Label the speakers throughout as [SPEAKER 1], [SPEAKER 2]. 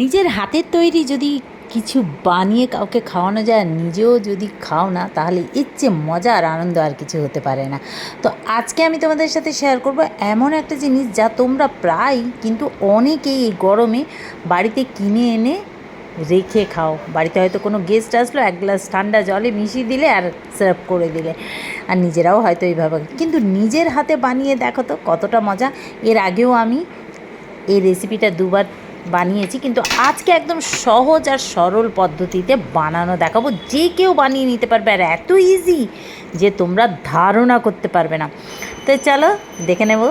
[SPEAKER 1] নিজের হাতের তৈরি যদি কিছু বানিয়ে কাউকে খাওয়ানো যায়, নিজেও যদি খাও না, তাহলে এর চেয়ে মজা আর আনন্দ আর কিছু হতে পারে না। তো আজকে আমি তোমাদের সাথে শেয়ার করব এমন একটা জিনিস যা তোমরা প্রায় কিন্তু অনেকেই এই গরমে বাড়িতে কিনে এনে রেখে খাও। বাড়িতে হয়তো কোনো গেস্ট আসলো, এক গ্লাস ঠান্ডা জলে মিশিয়ে দিলে আর সার্ভ করে দিলে। আর নিজেরাও হয়তো এইভাবে। কিন্তু নিজের হাতে বানিয়ে দেখো তো কতটা মজা। এর আগেও আমি এই রেসিপিটা দুবার বানিয়েছি, কিন্তু আজকে একদম সহজ আর সরল পদ্ধতিতে বানানো দেখাবো। যে কেউ বানিয়ে নিতে পারবে আর এত ইজি যে তোমরা ধারণা করতে পারবে না। তো চলো দেখে নেব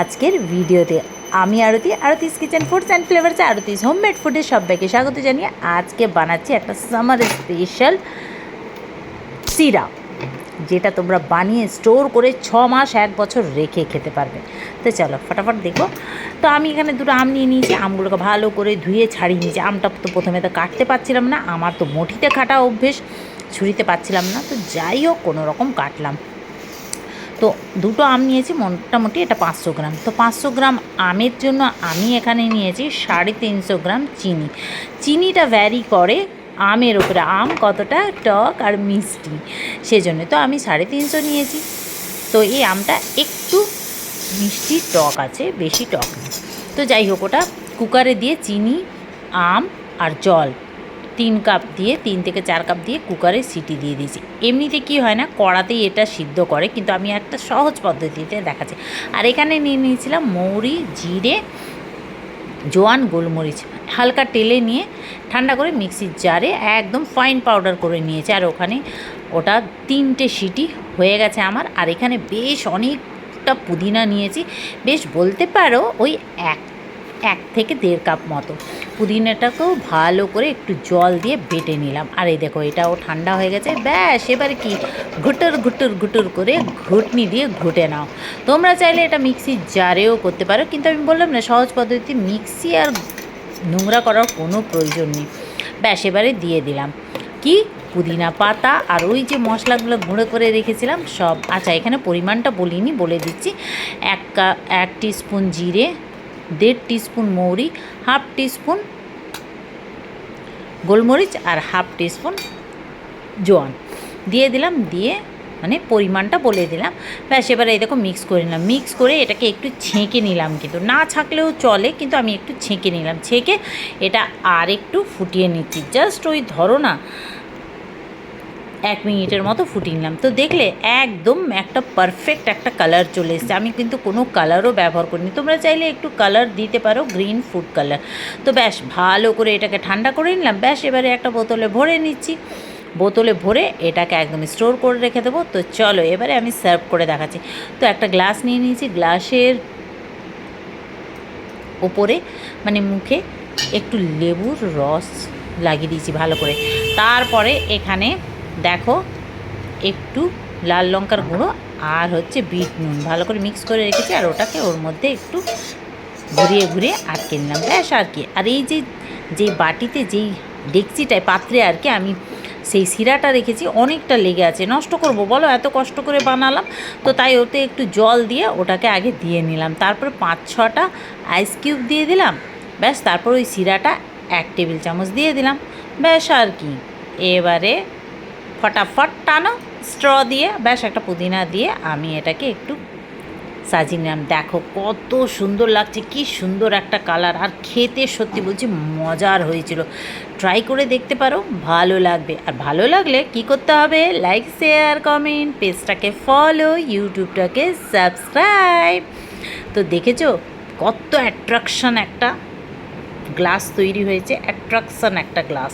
[SPEAKER 1] আজকের ভিডিওতে। আমি Aarti, Aarti's kitchen foods and flavours Aarti's homemade ফুডের সবাইকে স্বাগত জানিয়ে আজকে বানাচ্ছি একটা সামার স্পেশাল সিরাপ যেটা তোমরা বানিয়ে স্টোর করে ছ মাস এক বছর রেখে খেতে পারবে। তো চলো, ফটাফট দেখো। তো আমি এখানে দুটো আম নিয়ে নিয়েছি, আমগুলোকে ভালো করে ধুয়ে ছাড়িয়ে নিয়েছি। আমটা তো প্রথমে তো কাটতে পারছিলাম না, আমার তো মুঠিতে কাটা অভ্যেস, ছুরিতে পাচ্ছিলাম না। তো যাই হোক, কোনো রকম কাটলাম। তো দুটো আম নিয়েছি, মোটামুটি এটা পাঁচশো গ্রাম। তো পাঁচশো গ্রাম আমের জন্য আমি এখানে নিয়েছি সাড়ে তিনশো গ্রাম চিনি। চিনিটা ভ্যারি করে আমের ওপরে আম কতটা টক আর মিষ্টি, সেজন্য। তো আমি সাড়ে তিনশো নিয়েছি। তো এই আমটা একটু মিষ্টি টক আছে, বেশি টক না। তো যাই হোক, ওটা কুকারে দিয়ে চিনি, আম আর জল তিন কাপ দিয়ে, তিন থেকে চার কাপ দিয়ে কুকারে সিটি দিয়ে দিয়েছি। এমনিতে কি হয় না, কড়াতেই এটা সিদ্ধ করে, কিন্তু আমি একটা সহজ পদ্ধতিতে দেখাচ্ছি। আর এখানে নিয়ে নিয়েছিলাম মৌরি, জিরে জোয়ান গোলমরিচ হালকা টেলে নিয়ে ঠান্ডা করে মিক্সির জারে একদম ফাইন পাউডার করে নিয়েছে। আর ওখানে ওটা তিনটে সিটি হয়ে গেছে আমার। আর এখানে বেশ অনেকটা পুদিনা নিয়েছি। বেশ বলতে পারো ওই এক এক থেকে দেড় কাপ মতো। পুদিনাটাকেও ভালো করে একটু জল দিয়ে বেটে নিলাম। আর এই দেখো, এটাও ঠান্ডা হয়ে গেছে। ব্যাস, এবার কি? ঘুটুর ঘুটুর ঘুটুর করে ঘুটনি দিয়ে ঘুটে নাও। তোমরা চাইলে এটা মিক্সির জারেও করতে পারো, কিন্তু আমি বললাম না, সহজ পদ্ধতি মিক্সি আর নোংরা করার কোনো প্রয়োজন নেই। ব্যাস, এবারে দিয়ে দিলাম। কি? পুদিনা পাতা আর ওই যে মশলাগুলো গুঁড়ো করে রেখেছিলাম, সব। আচ্ছা এখানে পরিমাণটা বলিনি, বলে দিচ্ছি। এক এক স্পুন জিরে দেড় টিস্পুন মৌরি, হাফ টিস্পুন গোলমরিচ আর হাফ টিস্পুন জোয়ান। দিয়ে দিলাম, দিয়ে মানে পরিমাণটা বলে দিলাম। ব্যাস, এবারে এই দেখো মিক্স করে নিলাম। মিক্স করে এটাকে একটু ছেঁকে নিলাম কিন্তু। না ছাঁকলেও চলে, কিন্তু আমি একটু ছেঁকে নিলাম। ছেঁকে এটা আর একটু ফুটিয়ে নিচ্ছি। জাস্ট ওই ধরো না এক মিনিটের মতো ফুটিয়ে নিলাম। তো দেখলে একদম একটা পারফেক্ট একটা কালার চলে এসেছে। আমি কিন্তু কোনো কালারও ব্যবহার করিনি। তোমরা চাইলে একটু কালার দিতে পারো গ্রিন ফুড কালার তো ব্যাস, ভালো করে এটাকে ঠান্ডা করে নিলাম। ব্যাস, এবারে একটা বোতলে ভরে নিচ্ছি। বোতলে ভরে এটাকে একদম স্টোর করে রেখে দেবো। তো চলো, এবারে আমি সার্ভ করে দেখাচ্ছি। তো একটা গ্লাস নিয়ে নিয়েছি। গ্লাসের ওপরে মানে মুখে একটু লেবুর রস লাগিয়ে দিয়েছি ভালো করে। তারপরে এখানে দেখো, একটু লাল লঙ্কার গুঁড়ো আর হচ্ছে বিট নুন। ভালো করে মিক্স করে রেখেছি আর ওটাকে ওর মধ্যে একটু ঘুরিয়ে ঘুরিয়ে আটকে নিলাম। ব্যাস আর কি। আর এই যে যেই বাটিতে যেই ডেকচিটায় পাত্রে আর কি আমি সেই শিরাটা রেখেছি, অনেকটা লেগে আছে। নষ্ট করব, বলো, এত কষ্ট করে বানালাম। তো তাই ওতে একটু জল দিয়ে ওটাকে আগে দিয়ে নিলাম। তারপরে পাঁচ, ছটা আইস কিউব দিয়ে দিলাম। ব্যাস, তারপর ওই শিরাটা এক টেবিল চামচ দিয়ে দিলাম। ব্যাস আর কি। এবারে ফটাফট টানো, স্ট্র দিয়ে, ব্যাস একটা পুদিনা দিয়ে আমি এটাকে একটু সাজিয়ে নিলাম। দেখো কত সুন্দর লাগছে, কি সুন্দর একটা কালার। আর খেতে সত্যি বলছি মজার হয়েছিল। ট্রাই করে দেখতে পারো, ভালো লাগবে। আর ভালো লাগলে কি করতে হবে? লাইক শেয়ার কমেন্ট পেজটাকে ফলো ইউটিউবটাকে সাবস্ক্রাইব তো দেখেছ কত অ্যাট্রাকশন একটা গ্লাস তৈরি হয়েছে অ্যাট্রাকশন একটা গ্লাস।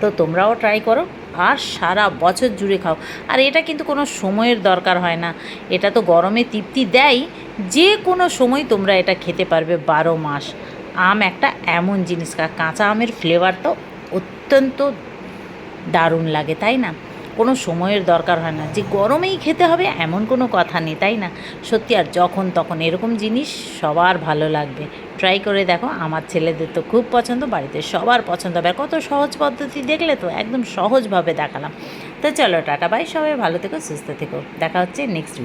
[SPEAKER 1] তো তোমরাও ট্রাই করো আর সারা বছর জুড়ে খাও। আর এটা কিন্তু কোনো সময়ের দরকার হয় না। এটা তো গরমে তৃপ্তি দেয়। যে কোনো সময় তোমরা এটা খেতে পারবে বারো মাস। আম একটা এমন জিনিস কাঁচা আমের ফ্লেভার তো অত্যন্ত দারুণ লাগে, তাই না? কোনো সময়ের দরকার হয় না। যে গরমেই খেতে হবে এমন কোনো কথা নেই, তাই না? সত্যি, আর যখন তখন এরকম জিনিস সবার ভালো লাগবে। ট্রাই করে দেখো, আমার ছেলেদের তো খুব পছন্দ, বাড়িতে সবার পছন্দ হবে। কত সহজ পদ্ধতি দেখলে তো একদম সহজভাবে দেখালাম। তো চলো, টাটা বাই সবাই, ভালো থেকো, সুস্থ থেকো। দেখা হচ্ছে নেক্সট ভিডিও